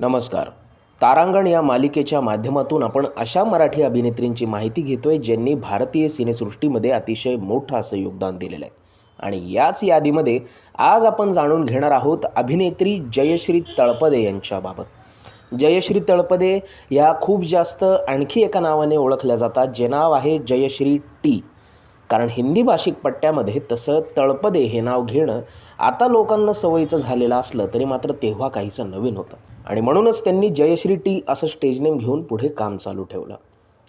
नमस्कार. तारांगण या मालिकेच्या माध्यमातून आपण अशा मराठी अभिनेत्रींची माहिती घेतोय ज्यांनी भारतीय सिनेसृष्टीमध्ये अतिशय मोठं असं योगदान दिलेलं आहे. आणि याच यादीमध्ये आज आपण जाणून घेणार आहोत अभिनेत्री जयश्री तळपदे यांच्याबाबत. जयश्री तळपदे या खूप जास्त आणखी एका नावाने ओळखल्या जातात जे नाव आहे जयश्री टी. कारण हिंदी भाषिक पट्ट्यामध्ये तसं तळपदे हे नाव घेणं आता लोकांना सवयीचं झालेलं असलं तरी मात्र तेव्हा काहीसं नवीन होतं. आणि म्हणूनच त्यांनी जयश्री टी असं स्टेजनेम घेऊन पुढे काम चालू ठेवलं.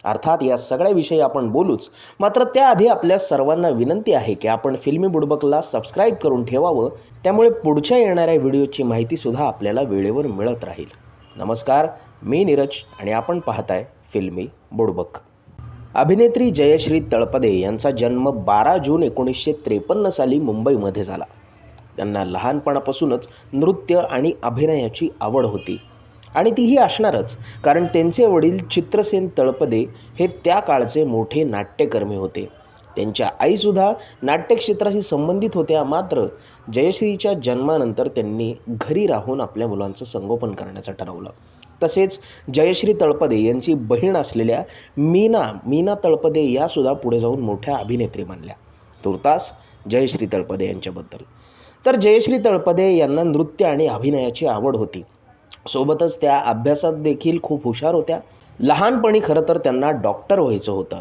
अर्थात या सगळ्याविषयी आपण बोलूच. मात्र त्याआधी आपल्या सर्वांना विनंती आहे की आपण फिल्मी बुडबकला सबस्क्राईब करून ठेवावं. त्यामुळे पुढच्या येणाऱ्या व्हिडिओची माहितीसुद्धा आपल्याला वेळेवर मिळत राहील. नमस्कार मी नीरज आणि आपण पाहताय फिल्मी बुडबक. अभिनेत्री जयश्री तळपदे यांचा जन्म बारा जून एकोणीसशे त्रेपन्न साली मुंबईमध्ये झाला. त्यांना लहानपणापासूनच नृत्य आणि अभिनयाची आवड होती. आणि तीही असणारच कारण त्यांचे वडील चित्रसेन तळपदे हे त्या काळचे मोठे नाट्यकर्मी होते. त्यांच्या आईसुद्धा नाट्यक्षेत्राशी संबंधित होत्या. मात्र जयश्रीच्या जन्मानंतर त्यांनी घरी राहून आपल्या मुलांचं संगोपन करण्याचं ठरवलं. तसेच जयश्री तळपदे यांची बहीण असलेल्या मीना मीना तळपदे यासुद्धा पुढे जाऊन मोठ्या अभिनेत्री बनल्या. तुर्तास जयश्री तळपदे यांच्याबद्दल. तर जयश्री तळपदे यांना नृत्य आणि अभिनयाची आवड होती. सोबतच त्या अभ्यासात देखील खूप हुशार होत्या. लहानपणी खरं तर त्यांना डॉक्टर व्हायचं होतं.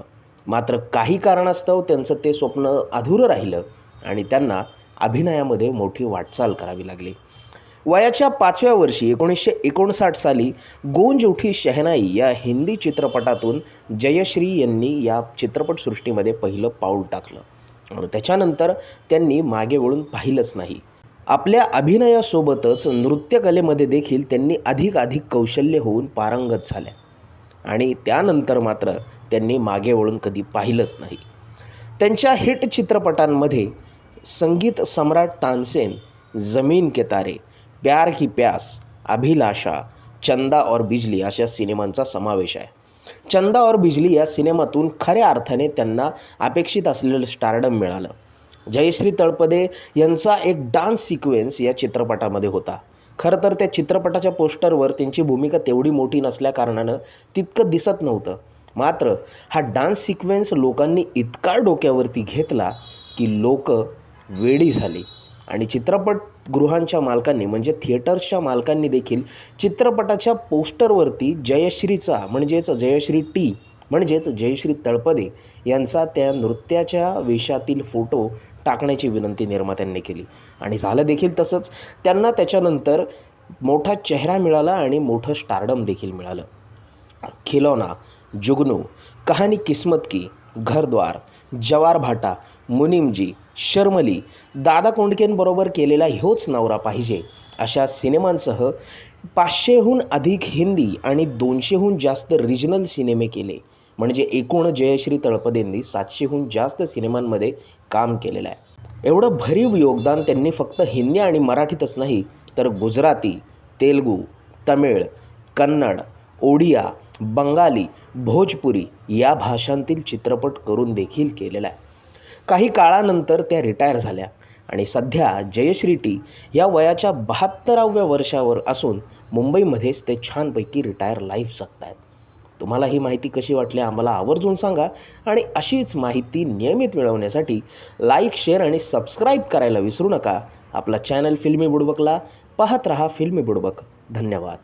मात्र काही कारणास्तव त्यांचं ते स्वप्न अधुरं राहिलं आणि त्यांना अभिनयामध्ये मोठी वाटचाल करावी लागली. वयाच्या पाचव्या वर्षी एकोणीसशे एकोणसाठ साली गोंज उठी शहनाई या हिंदी चित्रपटातून जयश्री यांनी या चित्रपटसृष्टीमध्ये पहिलं पाऊल टाकलं. आणि त्याच्यानंतर त्यांनी मागे वळून पाहिलंच नाही. आपल्या अभिनयासोबतच नृत्यकलेमध्ये देखील त्यांनी अधिक अधिक कौशल्य होऊन पारंगत झाल्या. आणि त्यानंतर मात्र त्यांनी मागे वळून कधी पाहिलंच नाही. त्यांच्या हिट चित्रपटांमध्ये संगीत सम्राट तानसेन जमीन के तारे प्यार की प्यास अभिलाषा चंदा और बिजली अशा सिनेमांचा समावेश आहे. चंदा और बिजली या सिनेमातून खऱ्या अर्थाने त्यांना अपेक्षित असलेलं स्टारडम मिळालं. जयश्री तळपदे यांचा एक डान्स सिक्वेन्स या चित्रपटामध्ये होता. खरं तर त्या चित्रपटाच्या पोस्टरवर त्यांची भूमिका तेवढी मोठी नसल्याकारणानं तितकं दिसत नव्हतं. मात्र हा डान्स सिक्वेन्स लोकांनी इतका डोक्यावरती घेतला की लोक वेडी झाली. आणि चित्रपटगृहांच्या मालकांनी म्हणजे थिएटर्सच्या मालकांनी देखील चित्रपटाच्या पोस्टरवरती जयश्रीचा म्हणजेच जयश्री टी म्हणजेच जयश्री तळपदे यांचा त्या नृत्याच्या वेशातील फोटो टाकण्याची विनंती निर्मात्यांनी केली. आणि झालं देखील तसंच. त्यांना त्याच्यानंतर मोठा चेहरा मिळाला आणि मोठं स्टारडम देखील मिळालं. खिलौना जुगनू कहाणी किस्मत की घरद्वार जवार भाटा मुनीमजी शर्मली दादा कोंडकेंबरोबर केलेला ह्योच नवरा पाहिजे अशा सिनेमांसह पाचशेहून अधिक हिंदी आणि दोनशेहून जास्त रिजनल सिनेमे केले. म्हणजे एकूण जयश्री तळपदेंनी सातशेहून जास्त सिनेमांमध्ये काम केलेलं आहे. एवढं भरीव योगदान त्यांनी फक्त हिंदी आणि मराठीतच नाही तर गुजराती तेलगू तमिळ कन्नड ओडिया बंगाली भोजपुरी या भाषांतील चित्रपट करून देखील केलेला आहे. काही काळानंतर त्या रिटायर झाल्या आणि सध्या जयश्री टी या वयाच्या बहात्तराव्या वर्षावर असून मुंबईमध्येच ते छानपैकी रिटायर लाईफ जगत आहेत तुम्हाला ही माहिती कशी वाटली आम्हाला आवर्जून सांगा आणि अशीच माहिती नियमित मिळवण्यासाठी लाईक शेअर आणि सबस्क्राईब करायला विसरू नका. आपला चॅनल फिल्मी बुडबकला पाहत रहा फिल्मी बुडबक. धन्यवाद.